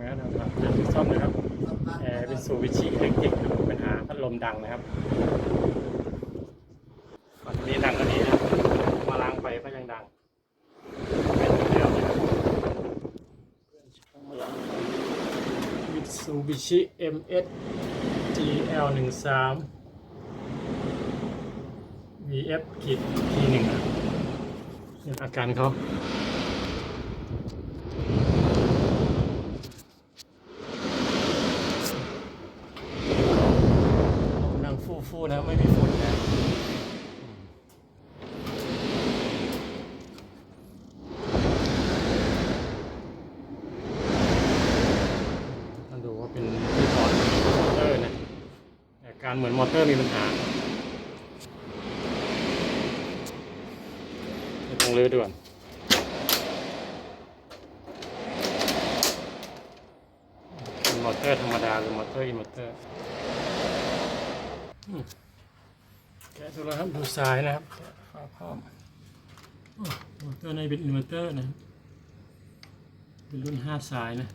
มาแล้วนะครับจะซ่อมนะครับแอร์เป็นสูบิชิเล็กๆปัญหาพัดลมดังนะครับก่อนนี้ดังก็ดีนะมาล้างไปก็ยังดังเป็นเดียวนะครับมิตซูบิชิ MS GL 1 3 VF ขีดทีหนึ่งนะนี่อาการเขา นั่งฟู่ฟู่ๆนะ ไม่มีฝุ่นนะต้องดูว่าเป็นที่ถอดมอเตอร์นะอา การเหมือนมอเตอร์มีปัญหาต้องรื้อด่วนเป็นมอเตอร์ธรรมดาหรือมอเตอร์อินเวอร์เตอร์แกะดูแล้วครับดูซ้ายนะครับแกะฝาพร้อมอืมอเตอร์ในเป็นอินเวอร์เตอร์นะเป็นรุ่นห้าสายนะ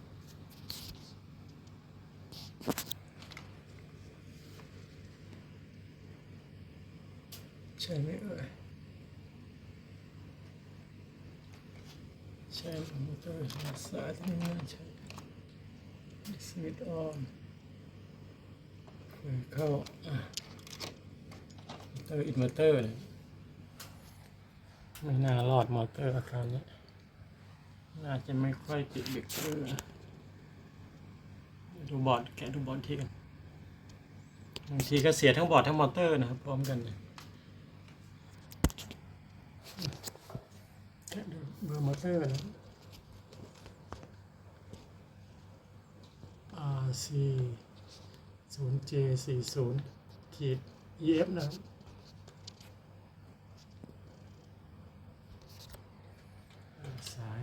ใช่ไหมเอ่ยใช่มอเตอร์สายที่นี่น่าใช่สวิตช์ออนเข้าอะมอเตอร์อินเวอร์เตอร์เนี่ยไม่น่ารอดมอเตอร์อาการนี้น่าจะไม่ค่อยติดเบรกเกอร์ดูบอร์ดแกะดูบอร์ดทีกันบางทีก็เสียทั้งบอร์ดทั้งมอเตอร์นะครับพร้อมกันเลยแกะดูเบอร์ มอเตอร์นะ RC 0 J 4 0ขีด EF นะครับสาย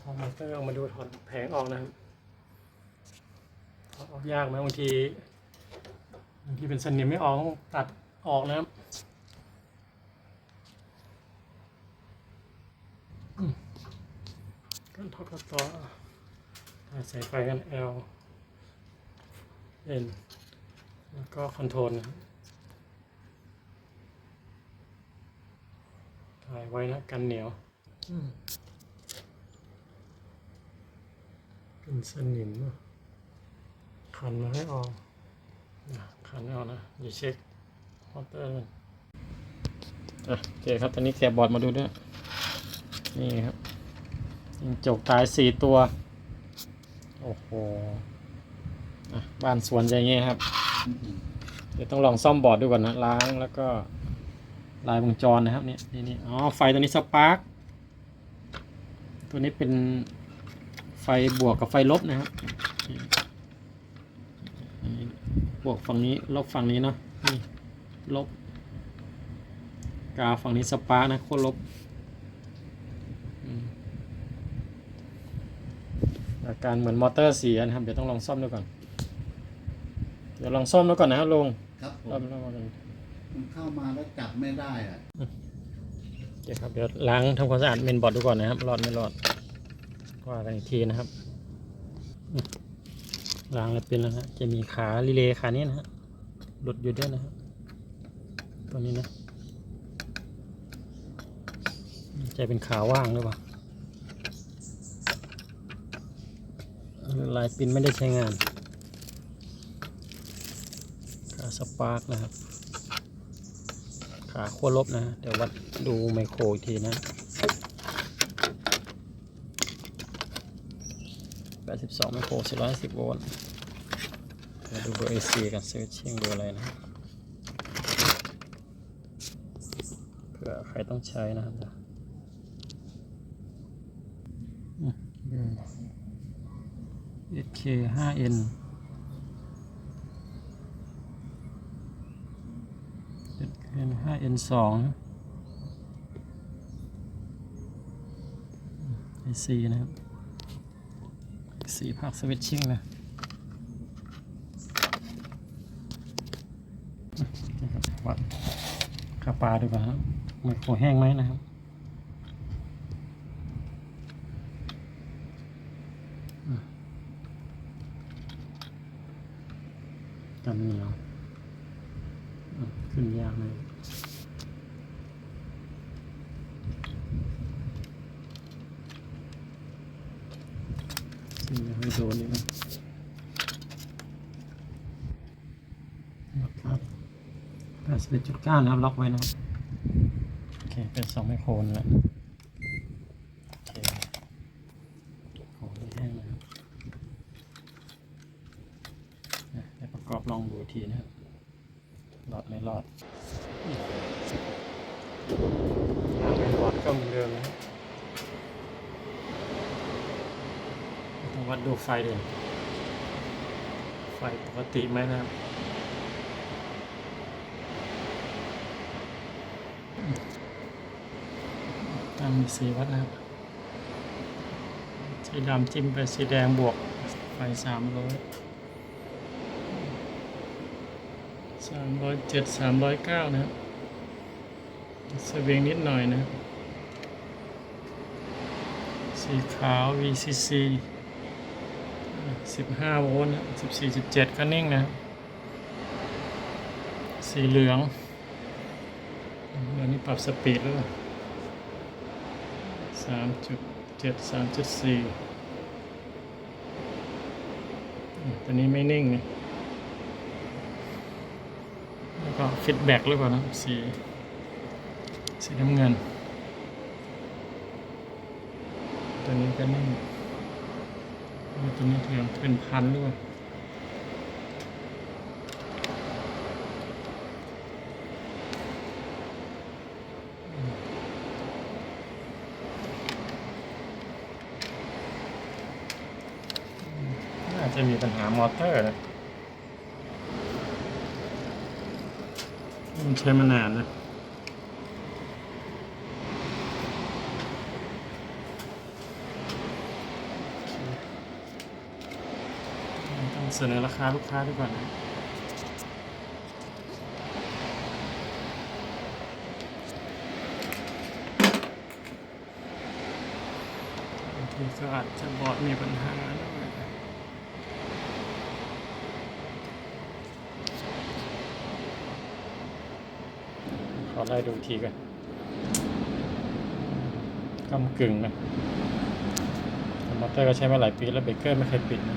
ถอดมอเตอร์ออกมาดูถอดแผงออกนะครับถอดออกยากไหมบางทีบางทีเป็นสนิมไม่ออกตัดออกนะครับอืม กันทอดกระต่อสายไฟกัน L N แล้วก็คอนโทรลถ่ายไว้นะกันเหนียวเป็นสนิมขันมาให้ออกขันออกนะอย่าเช็คมอเตอร์มันอะโอเคครับ ตอนนี้แกะบอร์ดมาดูด้วย นี่ครับยิงจกตายสี่ตัว โอ้โหบ้านสวนจะอย่างเงี้ยครับ เดี๋ยวต้องลองซ่อมบอร์ดดูก่อนนะ ล้างแล้วก็ลายวงจรนะครับเนี่ยนี่นี่อ๋อ ไฟตัวนี้สปาร์กตัวนี้เป็นไฟบวกกับไฟลบนะครับบวกฝั่งนี้ลบฝั่งนี้เนาะนี่ลบกาวฝั่งนี้สปาร์กนะโคตรลบอืม อาการเหมือนมอเตอร์เสียนะครับ เดี๋ยวต้องลองซ่อมดูก่อน เดี๋ยวลองซ่อมดูก่อนนะครับลุงครับผซ่อมมแล้วกันมันเข้ามาแล้วจับไม่ได้อะเดี๋ยวครับเดี๋ยวล้างทำความสะอาดเมนบอร์ดดูก่อนนะครับรอดไม่รอดว่ากันอีกทีนะครับอืมล้างแล้วเป็นแล้วนะจะมีขารีเลย์ขานี้นะฮะหลุดอยู่ด้วยนะครับตัวนี้นะจะเป็นขาว่างหรือเปล่า ลายปินไม่ได้ใช้งานขาสปาร์กนะครับ ขาขั้วลบนะ เดี๋ยววัดดูไมโครอีกทีนะ82ไมโคร410โวลต์เดี๋ยวดูเบอร์ AC กันเซิร์ชเชิงเบอร์อะไรนะเผื่อใครต้องใช้นะครับ อืมเบอร์ SK 5N เป็นสองไอซีนะครับสีภาคสวิตชิ่งนะวัดคาปลาดีกว่าครับไมโครแห้งไหมนะครับ กันเหนียว ขึ้นยากเลยขึ้นยังไม่โดนอีกนะครับแปดสิบเอ็ดจุดเก้านะครับ ล็อกไว้นะครับโอเค เป็นสองไมโครนแล้วโอเคของที่แห้งนะครับอะเดี๋ยวประกอบลองดูอีก ทีนะครับหลอดไม่รอดเป็นหลอดก็เหมือนเดิมนะครับต้องวัดดูไฟเด่นไฟปกติไหมนะครับตั้งมีสีวัดนะครับสีดำจิ้มไปสีแดงบวกไฟสามร้อย สามร้อยเจ็ดสามร้อยเก้านะครับสวิงนิดหน่อยนะ สีขาว VCC สิบห้าโวลต์สิบสี่สิบเจ็ดก็นิ่งนะ สีเหลืองอันนี้ปรับสปีดแล้วสามจุดเจ็ดสามจุดสี่ตัวนี้ไม่นิ่งนะ แล้วก็ฟีดแบ็กหรือเปล่านะสีสีน้ำเงิน ตัวนี้ก็นิ่งตัวนี้เหลืองเป็นพันหรือเปล่าน่าจะมีปัญหามอเตอร์นะมัน ใช้มานานนะต้องเสนอราคาลูกค้าด้วยก่อนนะบางทีก็อาจจะบอดมีปัญหาด้วย ขอไล่ดูทีกันกำกึ่งนะมอเตอร์ก็ใช้มาหลายปีแล้วเบรกเกอร์ไม่เคยปิดนะ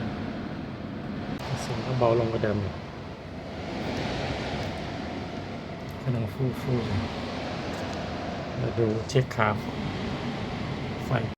เสียงก็เบาลงกว่าเดิมอยู่กำลังฟู่ฟู่มาดูเช็คขาไฟ